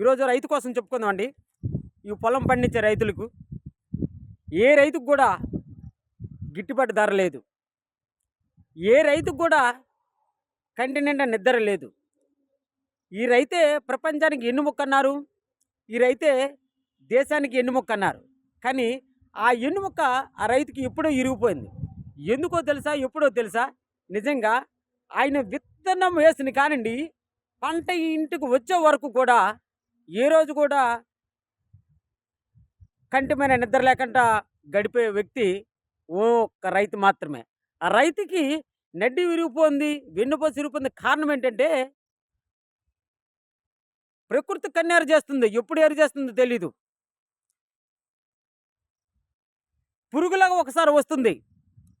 ఈరోజు రైతు కోసం చెప్పుకుందామండి. ఈ పొలం పండించే రైతులకు ఏ రైతుకు కూడా గిట్టుబాటు ధర లేదు. ఏ రైతుకు కూడా కంటి నిండా నిద్ర లేదు. ఈ రైతే ప్రపంచానికి ఎన్నుముక్క అన్నారు ఈ రైతే దేశానికి ఎన్నుముక్క అన్నారు కానీ ఆ ఎన్నుముక్క ఆ రైతుకి ఎప్పుడో ఇరిగిపోయింది. ఎందుకో తెలుసా? ఎప్పుడో తెలుసా? నిజంగా ఆయన విత్తనం వేసిన కానిండి పంట ఇంటికి వచ్చే వరకు కూడా ఏ రోజు కూడా కంటిమైన నిద్ర లేకుండా గడిపే వ్యక్తి ఓ ఒక్క రైతు మాత్రమే. ఆ రైతుకి నడ్డి విరిగిపోయింది వెన్నుపోసి విరిగిపోయింది కారణం ఏంటంటే ప్రకృతి కన్నేరు చేస్తుంది. ఎప్పుడు ఏరు చేస్తుందో తెలీదు. పురుగులాగా ఒకసారి వస్తుంది.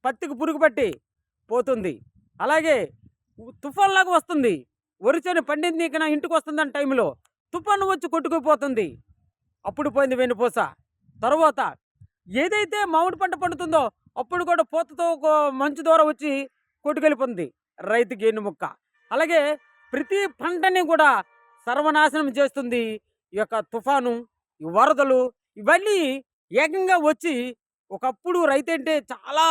పత్తికి పురుగు పట్టి పోతుంది. అలాగే తుఫాన్లాగా వస్తుంది. వరిచేను పండింది నా ఇంటికి వస్తుందని టైంలో తుఫాను వచ్చి కొట్టుకుపోతుంది. అప్పుడు పోయింది వెన్నుపూస. తర్వాత ఏదైతే మామిడి పంట పండుతుందో అప్పుడు కూడా పూతతో ఒక మంచు దూరం వచ్చి కొట్టుకెళ్ళిపోతుంది రైతు గేను ముక్క. అలాగే ప్రతి పంటని కూడా సర్వనాశనం చేస్తుంది ఈ యొక్క తుఫాను ఈ వరదలు ఇవన్నీ ఏకంగా వచ్చి ఒకప్పుడు రైతు అంటే చాలా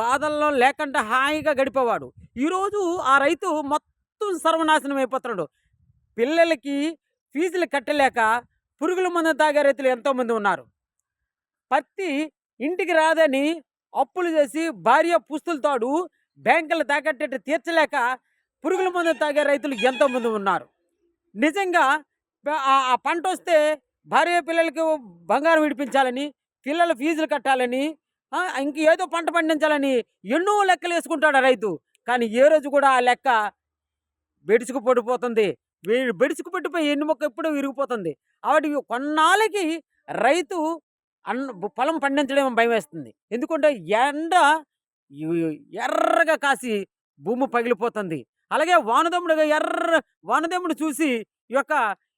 బాధల్లో లేకుండా హాయిగా గడిపేవాడు. ఈరోజు ఆ రైతు మొత్తం సర్వనాశనం అయిపోతున్నాడు. పిల్లలకి ఫీజులు కట్టలేక పురుగుల మందు తాగే రైతులు ఎంతోమంది ఉన్నారు. పత్తి ఇంటికి రాదని అప్పులు చేసి భార్య పుస్తులతోడు బ్యాంకులు తాకట్టేట్టు తీర్చలేక పురుగుల మందు తాగే రైతులు ఎంతోమంది ఉన్నారు. నిజంగా ఆ పంట వస్తే భార్య పిల్లలకి బంగారం విడిపించాలని పిల్లల ఫీజులు కట్టాలని ఇంక ఏదో పంట పండించాలని ఎన్నో లెక్కలు వేసుకుంటాడు ఆ రైతు. కానీ ఏ రోజు కూడా ఆ లెక్క బెడుచుకు పడిపోతుంది. బెడుచుకు పెట్టిపోయి ఎన్ని మొక్క ఎప్పుడో విరిగిపోతుంది. ఆవిడ కొన్నాళ్ళకి రైతు అన్న పొలం పండించడం భయం వేస్తుంది ఎందుకంటే ఎండ ఎర్రగా కాసి భూమి పగిలిపోతుంది. అలాగే వానదమ్ముడు ఎర్ర వానదమ్ముడు చూసి ఈ యొక్క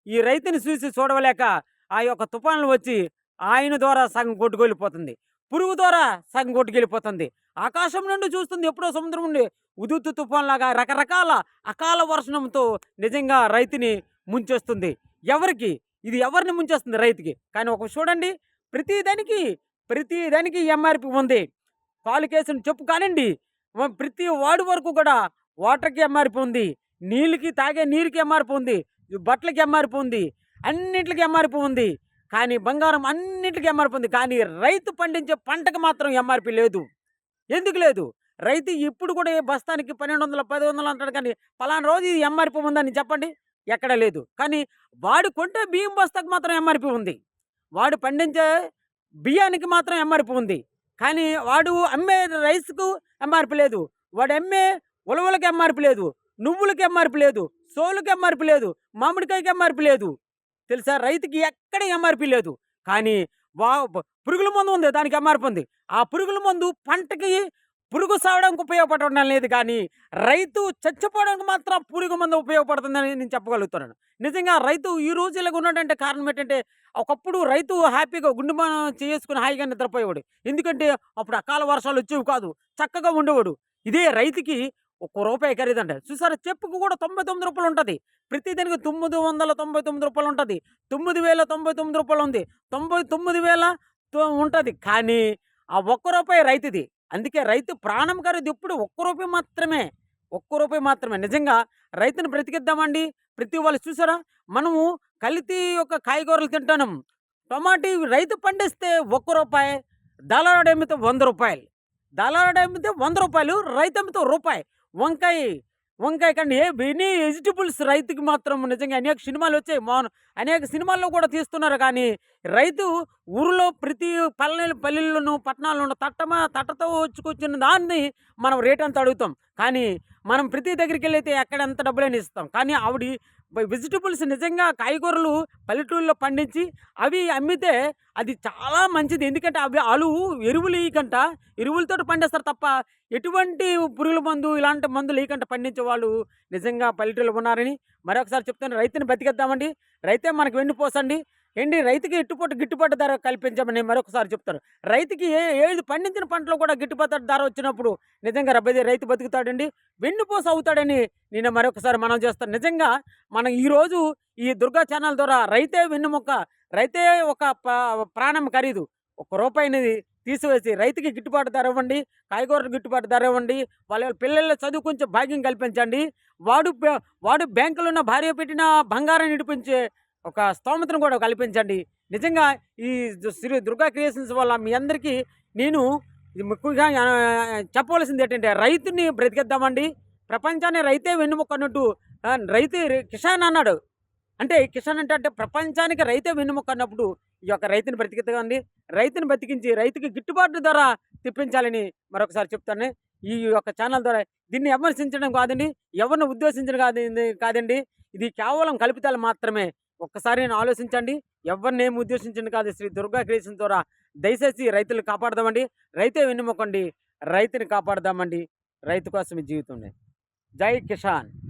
ఈ రైతుని చూసి చూడవలేక ఆ యొక్క తుఫాన్లు వచ్చి ఆయన ద్వారా సగం కొట్టుకెళ్ళిపోతుంది పురుగు ద్వారా సగం కొట్టుకెళ్ళిపోతుంది ఆకాశం నుండి చూస్తుంది ఎప్పుడో సముద్రం నుండి. ఉదుతు తుఫాన్లాగా రకరకాల అకాల వర్షణంతో నిజంగా రైతుని ముంచేస్తుంది. ఎవరికి? ఇది ఎవరిని ముంచేస్తుంది రైతుకి? కానీ ఒక చూడండి. ప్రతి దానికి ఎంఆర్పి ఉంది. కాలు కేసును చెప్పు కానివ్వండి. ప్రతి వార్డు వరకు కూడా వాటర్కి ఎంఆర్పి ఉంది. నీళ్ళకి తాగే నీరుకి ఎంఆర్పి ఉంది. ఈ బట్టలకి ఎంఆర్పి ఉంది. అన్నింటికి ఎంఆర్పి ఉంది. కానీ బంగారం అన్నింటికి ఎంఆర్పి ఉంది కానీ రైతు పండించే పంటకు మాత్రం ఎంఆర్పి లేదు ఎందుకు లేదు రైతు ఇప్పుడు కూడా ఏ బస్తానికి పన్నెండు వందల పది వందలు అంటాడు కానీ పలానా రోజు ఇది ఎంఆర్పి ఉందని చెప్పండి ఎక్కడ లేదు కానీ వాడు కొంటే బియ్యం బస్తాకు మాత్రం ఎంఆర్పి ఉంది వాడు పండించే బియ్యానికి మాత్రం ఎంఆర్పి ఉంది కానీ వాడు అమ్మే రైస్కు ఎంఆర్పి లేదు వాడు అమ్మే ఉలవలకు ఎంఆర్పి లేదు నువ్వులకి ఎంఆర్పి లేదు సోలుకి ఎంఆర్పి లేదు మామిడికాయకి ఎంఆర్పి లేదు తెలుసా? రైతుకి ఎక్కడ ఎంఆర్పి లేదు. కానీ వా పురుగుల మందు ఉంది. దానికి ఎంఆర్పి ఉంది. ఆ పురుగుల మందు పంటకి పురుగు సావడానికి ఉపయోగపడడం లేదు. కానీ రైతు చచ్చిపోవడానికి మాత్రం పురుగు మందు ఉపయోగపడుతుందని నేను చెప్పగలుగుతున్నాను. నిజంగా రైతు ఈ రోజు ఇలాగ ఉన్నాడంటే కారణం ఏంటంటే ఒకప్పుడు రైతు హ్యాపీగా గుండెమానం చేసుకుని హాయిగా నిద్రపోయేవాడు. ఎందుకంటే అప్పుడు అకాల వర్షాలు వచ్చేవి కాదు. చక్కగా ఉండేవాడు. ఇదే రైతుకి ఒక్క రూపాయి ఖరీదంట. చూసారా? చెప్పుకు కూడా తొంభై తొమ్మిది రూపాయలు ఉంటుంది. ప్రతి దానికి తొమ్మిది వందల తొంభై తొమ్మిది రూపాయలు ఉంటుంది. తొమ్మిది వేల తొంభై తొమ్మిది రూపాయలు ఉంది. తొంభై తొమ్మిది వేల ఉంటుంది. కానీ ఆ ఒక్క రూపాయి రైతుది. అందుకే రైతు ప్రాణం ఖరీదు ఎప్పుడు ఒక్క రూపాయి మాత్రమే. ఒక్క రూపాయి మాత్రమే. నిజంగా రైతుని బ్రతికిద్దామండి. ప్రతి వాళ్ళు చూసారా? మనము కలితీ యొక్క కాయగూరలు తింటాం టమాటీ రైతు పండిస్తే ఒక్క రూపాయి. దళారుడు అమ్మితే వంద రూపాయలు. దళారుడు అమ్మితే వంద రూపాయలు. రైతు అమ్మితే రూపాయి. వంకాయ వంకాయ కానీ ఏ ఎనీ వెజిటబుల్స్ రైతుకి మాత్రం నిజంగా అనేక సినిమాలు వచ్చాయి. మౌన అనేక సినిమాల్లో కూడా తీస్తున్నారు. కానీ రైతు ఊరిలో ప్రతి పల్లె పల్లెల్లోనూ పట్టణాల్లోనూ తట్టమా తట్టతో వచ్చుకొచ్చిన దాన్ని మనం రేట్ అంత అడుగుతాం. కానీ మనం ప్రతి దగ్గరికి వెళ్ళైతే ఎక్కడ ఎంత డబ్బులైనా ఇస్తాం. కానీ ఆవిడ వెజిటబుల్స్ నిజంగా కాయగూరలు పల్లెటూళ్ళలో పండించి అవి అమ్మితే అది చాలా మంచిది. ఎందుకంటే అవి అలు ఎరువులు ఇయకంట ఎరువులతో పండిస్తారు తప్ప ఎటువంటి పురుగుల మందు ఇలాంటి మందులు ఇయకంట పండించే వాళ్ళు నిజంగా పల్లెటూళ్ళు ఉన్నారని మరొకసారి చెప్తాను రైతుని బతికేద్దామండి. రైతే మనకు వెన్నుపోసండి. ఏంటి? రైతుకి గిట్టుబాటు గిట్టుబాటు ధర కల్పించమని మరొకసారి చెప్తాను. రైతుకి ఏ ఏది పండించిన పంటలో కూడా గిట్టుబాటు ధర వచ్చినప్పుడు నిజంగా రబ్బది రైతు బతుకుతాడండి. వెన్నుపోస అవుతాడని నేను మరొకసారి మనం చేస్తాను. నిజంగా మనం ఈరోజు ఈ దుర్గా ఛానల్ ద్వారా రైతే వెన్నుముక్క రైతే ఒక ప్రాణం ఖరీదు. ఒక రూపాయిని తీసివేసి రైతుకి గిట్టుబాటు ధర ఇవ్వండి కాయగూరలు గిట్టుబాటు ధర ఇవ్వండి వాళ్ళ పిల్లల కొంచెం భాగ్యం కల్పించండి. వాడు వాడు బ్యాంకులో ఉన్న భార్య పెట్టిన బంగారం నిడిపించే ఒక స్తోమతను కూడా కల్పించండి. నిజంగా ఈ శ్రీ దుర్గా క్రియేషన్స్ వల్ల మీ అందరికీ నేను ముఖ్యంగా చెప్పవలసింది ఏంటంటే రైతుని బ్రతికిద్దామండి. ప్రపంచాన్ని రైతే వెన్నుముక్క అన్నట్టు రైతు కిషాన్ అన్నాడు. అంటే కిసాన్ అంటే అంటే ప్రపంచానికి రైతే వెన్నుముక్క అన్నప్పుడు ఈ యొక్క రైతుని బ్రతికిద్దామండి. రైతుని బ్రతికించి రైతుకి గిట్టుబాటు ధర తెప్పించాలని మరొకసారి చెప్తాను. ఈ యొక్క ఛానల్ ద్వారా దీన్ని విమర్శించడం కాదండి ఎవరిని ఉద్దేశించడం కాదండి కాదండి. ఇది కేవలం కల్పితాలు మాత్రమే. ఒక్కసారి నేను ఆలోచించండి. ఎవరిని ఏమి ఉద్దేశించండి కాదు. శ్రీ దుర్గా క్రియేషన్ ద్వారా దయచేసి రైతులు కాపాడదామండి. రైతే వెన్నుమొక్కండి రైతుని కాపాడదామండి. రైతు కోసం జీవితం జై కిసాన్.